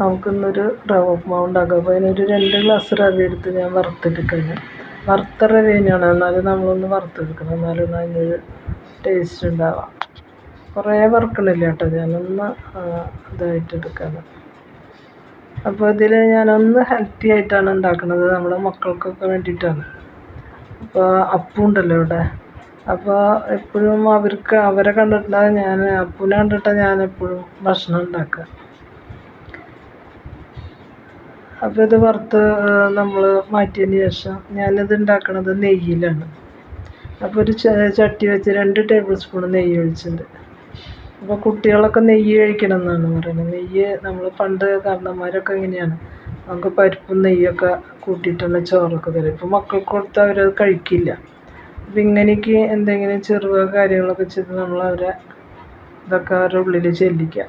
നമുക്കിന്നൊരു റവ ഉപ്പുമാവ് ഉണ്ടാക്കാം അപ്പോൾ അതിനൊരു രണ്ട് ഗ്ലാസ് റവ എടുത്ത് ഞാൻ വറുത്തെടുക്കുകയാണ് വറുത്ത റവ തന്നെയാണ് എന്നാലും നമ്മളൊന്ന് വറുത്തെടുക്കണം. എന്നാലും അതിനൊരു ടേസ്റ്റ് ഉണ്ടാവാം. കുറേ വറുക്കണില്ല കേട്ടോ. ഞാനൊന്ന് ഇതായിട്ട് എടുക്കാണ് അപ്പോൾ ഇതിൽ ഞാനൊന്ന് ഹെൽത്തി ആയിട്ടാണ് ഉണ്ടാക്കുന്നത് നമ്മുടെ മക്കൾക്കൊക്കെ വേണ്ടിയിട്ടാണ്. അപ്പോൾ അപ്പുണ്ടല്ലോ ഇവിടെ. അപ്പോൾ എപ്പോഴും അവർക്ക് അവരെ കണ്ടിട്ടാണ് ഞാൻ അപ്പൂനെ കണ്ടിട്ടാണ് ഞാൻ എപ്പോഴും ഭക്ഷണം ഉണ്ടാക്കുക. അപ്പോൾ ഇത് വറുത്ത് നമ്മൾ മാറ്റിയതിന് ശേഷം ഞാനിത് ഉണ്ടാക്കുന്നത് നെയ്യിലാണ്. അപ്പോൾ ഒരു ചട്ടി വെച്ച് രണ്ട് ടേബിൾ സ്പൂൺ നെയ്യ് ഒഴിച്ചിട്ടുണ്ട്. അപ്പോൾ കുട്ടികളൊക്കെ നെയ്യ് കഴിക്കണം എന്നാണ് പറയുന്നത്. നെയ്യ് നമ്മൾ പണ്ട് കാരണന്മാരൊക്കെ ഇങ്ങനെയാണ്. നമുക്ക് പരിപ്പും നെയ്യൊക്കെ കൂട്ടിയിട്ടുള്ള ചോറൊക്കെ തരും ഇപ്പോൾ മക്കൾക്ക് കൊടുത്താൽ അവരത് കഴിക്കില്ല. അപ്പം ഇങ്ങനെയൊക്കെ എന്തെങ്കിലും ചെറുക കാര്യങ്ങളൊക്കെ ചെയ്ത് നമ്മൾ അവരെ ഇതൊക്കെ അവരുടെ ഉള്ളിൽ ചെല്ലിക്കുക.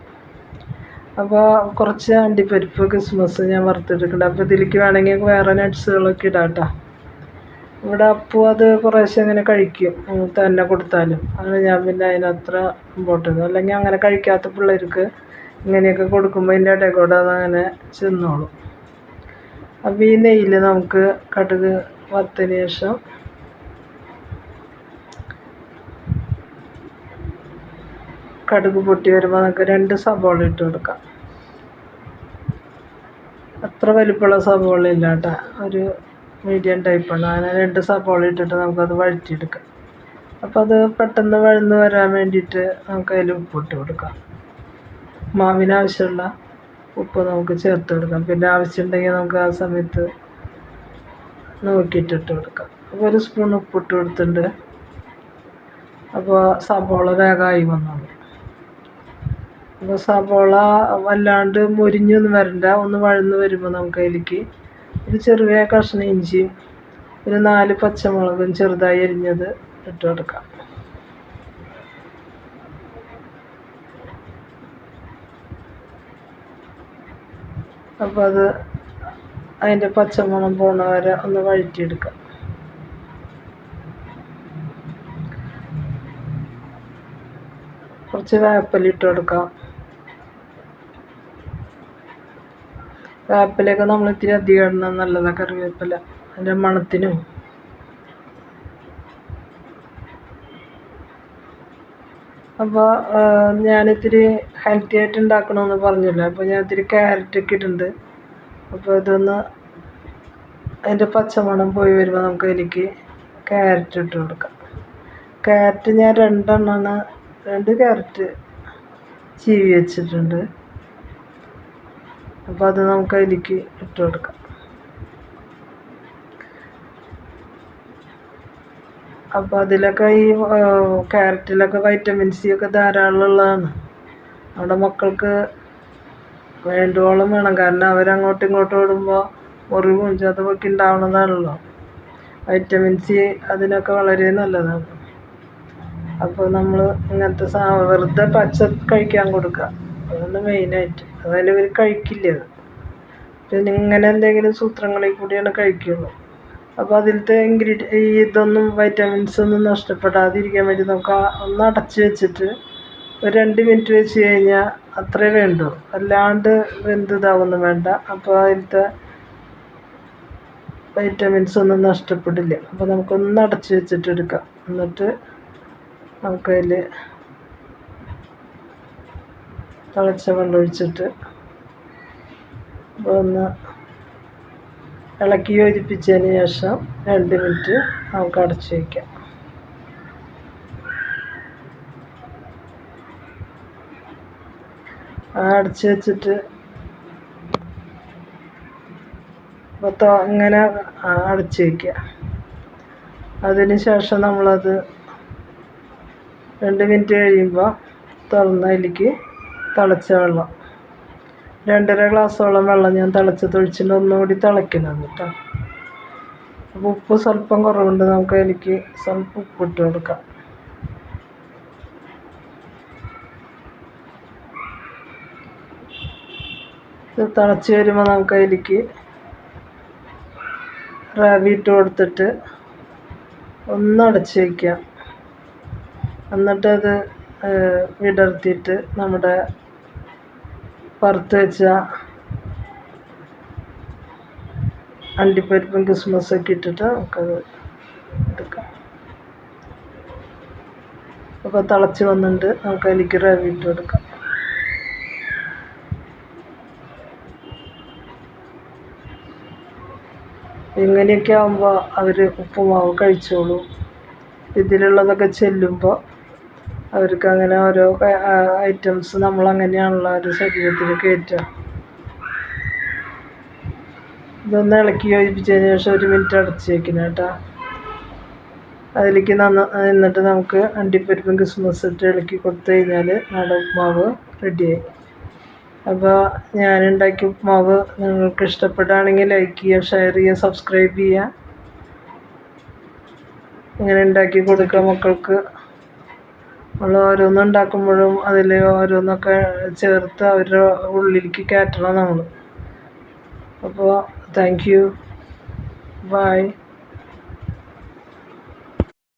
അപ്പോൾ കുറച്ച് അണ്ടിപ്പരിപ്പ് ക്രിസ്മസ് ഞാൻ വറുത്തെടുക്കുന്നുണ്ട് അപ്പോൾ ഇതിലേക്ക് വേണമെങ്കിൽ വേറെ നട്ട്സുകളൊക്കെ ഇടാം കേട്ടോ ഇവിടെ അപ്പു അത് കുറേശ്ശെ അങ്ങനെ കഴിക്കും തന്നെ കൊടുത്താലും. അങ്ങനെ ഞാൻ പിന്നെ അതിനത്ര ഇമ്പോർട്ടന്റ് അല്ലെങ്കിൽ അങ്ങനെ കഴിക്കാത്ത പിള്ളേർക്ക് ഇങ്ങനെയൊക്കെ കൊടുക്കുമ്പോൾ അതിന്റെ ഇടയിൽ കൂടെ അതങ്ങനെ ചെന്നോളും. അപ്പോൾ ഈ നെയ്യിൽ നമുക്ക് കടുക് വറുത്തതിന് ശേഷം കടുക് പൊട്ടി വരുമ്പോൾ നമുക്ക് രണ്ട് സബോള ഇട്ട് കൊടുക്കാം. അത്ര വലിപ്പമുള്ള സബോള ഇല്ല കേട്ടോ. ഒരു മീഡിയം ടൈപ്പാണ് അങ്ങനെ രണ്ട് സബോള ഇട്ടിട്ട് നമുക്കത് വഴറ്റിയെടുക്കാം. അപ്പോൾ അത് പെട്ടെന്ന് വഴന്ന് വരാൻ വേണ്ടിയിട്ട് നമുക്ക് അതിൽ ഉപ്പിട്ട് കൊടുക്കാം. മാവിനാവശ്യമുള്ള ഉപ്പ് നമുക്ക് ചേർത്ത് കൊടുക്കാം. പിന്നെ ആവശ്യമുണ്ടെങ്കിൽ നമുക്ക് ആ സമയത്ത് നോക്കിയിട്ടിട്ട് കൊടുക്കാം. അപ്പോൾ ഒരു സ്പൂൺ ഉപ്പിട്ട് കൊടുത്തിട്ടുണ്ട്. അപ്പോൾ സബോള വേഗമായി വന്നോളൂ. സബോള വല്ലാണ്ട് മൊരിഞ്ഞൊന്നും വരണ്ട. ഒന്ന് വഴന്ന് വരുമ്പോൾ നമുക്ക് അതിലേക്ക് ഒരു ചെറിയ കഷ്ണം ഇഞ്ചിയും ഒരു നാല് പച്ചമുളകും ചെറുതായി അരിഞ്ഞത് ഇട്ട് കൊടുക്കാം. അപ്പോൾ അത് അതിന്റെ പച്ചമണം പോണ വരെ ഒന്ന് വഴറ്റിയെടുക്കാം. കുറച്ച് വേപ്പലിട്ട് കൊടുക്കാം. വേപ്പിലയൊക്കെ നമ്മൾ ഇത്തിരി അധികം ഇടുന്നത് നല്ലതാണ് കറിവേപ്പില. അതിന്റെ മണത്തിനും. അപ്പോൾ ഞാനിത്തിരി ഹെൽത്തി ആയിട്ട് ഉണ്ടാക്കണമെന്ന് പറഞ്ഞില്ല? അപ്പോൾ ഞാൻ ഇത്തിരി ക്യാരറ്റൊക്കെ ഇട്ടിട്ടുണ്ട്. അപ്പോൾ ഇതൊന്ന് അതിന്റെ പച്ചമണം പോയി വരുമ്പോൾ നമുക്ക് എനിക്ക് ക്യാരറ്റ് ഇട്ട് കൊടുക്കാം. ക്യാരറ്റ് ഞാൻ രണ്ടെണ്ണമാണ് രണ്ട് ക്യാരറ്റ് ചീവി വെച്ചിട്ടുണ്ട്. അപ്പോൾ അത് നമുക്ക് അതിലേക്ക് ഇട്ട് കൊടുക്കാം. അപ്പോൾ അതിലൊക്കെ ഈ ക്യാരറ്റിലൊക്കെ വൈറ്റമിൻ സി ഒക്കെ ധാരാളം ഉള്ളതാണ്. നമ്മുടെ മക്കൾക്ക് വേണ്ടുവോളം വേണം. കാരണം അവരങ്ങോട്ടും ഇങ്ങോട്ടും ഓടുമ്പോൾ മുറിവും ചതവൊക്കെ ഉണ്ടാവുന്നതാണല്ലോ വൈറ്റമിൻ സി അതിനൊക്കെ വളരെ നല്ലതാണ്. അപ്പോൾ നമ്മൾ ഇങ്ങനത്തെ വെറുതെ പച്ച കഴിക്കാൻ കൊടുക്കുക. അതാണ് മെയിനായിട്ട് അതായത് ഇവർ കഴിക്കില്ല പിന്നെ ഇങ്ങനെ എന്തെങ്കിലും സൂത്രങ്ങളിൽ കൂടിയാണ് കഴിക്കുള്ളൂ. അപ്പോൾ അതിലത്തെ ഇൻഗ്രീഡിയ ഈ ഇതൊന്നും വൈറ്റമിൻസ് ഒന്നും നഷ്ടപ്പെടാതിരിക്കാൻ വേണ്ടി നമുക്ക് ഒന്ന് അടച്ച് വെച്ചിട്ട് ഒരു രണ്ട് മിനിറ്റ് വെച്ച് കഴിഞ്ഞാൽ അത്രേ വേണ്ടൂ. അല്ലാണ്ട് വെന്ത് ഇതാവൊന്നും വേണ്ട. അപ്പോൾ അതിലത്തെ വൈറ്റമിൻസ് ഒന്നും നഷ്ടപ്പെടില്ല. അപ്പോൾ നമുക്കൊന്ന് അടച്ച് വെച്ചിട്ട് എടുക്കാം. എന്നിട്ട് നമുക്കതിൽ തിളച്ച വെള്ളം ഒഴിച്ചിട്ട് ഒന്ന് ഇളക്കി യോജിപ്പിച്ചതിന് ശേഷം രണ്ട് മിനിറ്റ് നമുക്ക് അടച്ച് വയ്ക്കാം അടച്ച് വെച്ചിട്ട് അപ്പോൾ അങ്ങനെ അടച്ച് വയ്ക്കുക അതിന് ശേഷം നമ്മളത് രണ്ട് മിനിറ്റ് കഴിയുമ്പോൾ തുറന്ന് അതിലേക്ക് തിളച്ച വെള്ളം. രണ്ടര ഗ്ലാസ്സോളം വെള്ളം ഞാൻ തിളച്ച് തൊഴിച്ചിട്ട് ഒന്നുകൂടി തിളയ്ക്കണം കേട്ടോ. അപ്പോൾ ഉപ്പ് സ്വല്പം കുറവുണ്ട് നമുക്ക് അതിലേക്ക് സ്വല്പം ഉപ്പ് ഇട്ട് കൊടുക്കാം. ഇത് തിളച്ച് വരുമ്പോൾ നമുക്ക് അതിലേക്ക് റവി ഇട്ട് കൊടുത്തിട്ട് ഒന്ന് അടച്ച് വയ്ക്കാം എന്നിട്ടത് വിടർത്തിയിട്ട് നമ്മുടെ വറുത്ത് വെച്ച അണ്ടിപ്പരിപ്പും കിസ്മസൊക്കെ ഇട്ടിട്ട് നമുക്കത് എടുക്കാം. അപ്പോൾ തിളച്ച് വന്നിട്ട് നമുക്ക് അതിലേക്ക് റവി ഇട്ട് കൊടുക്കാം. ഇങ്ങനെയൊക്കെ ആകുമ്പോൾ അവർ ഉപ്പുമാവ് കഴിച്ചോളും. ഇതിലുള്ളതൊക്കെ ചെല്ലുമ്പോൾ അവർക്ക് അങ്ങനെ ഓരോ ഐറ്റംസ് നമ്മൾ അങ്ങനെയാണല്ലോ അവരുടെ ശരീരത്തിൽ കയറ്റുക ഇതൊന്ന് ഇളക്കി യോജിപ്പിച്ചതിന് ശേഷം ഒരു മിനിറ്റ് അടച്ച് വയ്ക്കണം കേട്ടോ. അതിലേക്ക് നന്ന എന്നിട്ട് നമുക്ക് അണ്ടിപ്പരിപ്പും ക്രിസ്മസ് ഇട്ട് ഇളക്കി കൊടുത്തു കഴിഞ്ഞാൽ നാടൻ ഉപ്മാവ് റെഡിയായി അപ്പോൾ ഞാൻ ഉണ്ടാക്കിയ ഉപ്മാവ് നിങ്ങൾക്ക് ഇഷ്ടപ്പെടുകയാണെങ്കിൽ ലൈക്ക് ചെയ്യുക ഷെയർ ചെയ്യുക സബ്സ്ക്രൈബ് ചെയ്യുക. ഇങ്ങനെ ഉണ്ടാക്കി കൊടുക്കുക മക്കൾക്ക്. നമ്മൾ ഓരോന്ന് ഉണ്ടാക്കുമ്പോഴും അതിൽ ഓരോന്നൊക്കെ ചേർത്ത് അവരുടെ ഉള്ളിലേക്ക് കയറ്റണം നമ്മൾ അപ്പോൾ താങ്ക് യു ബൈ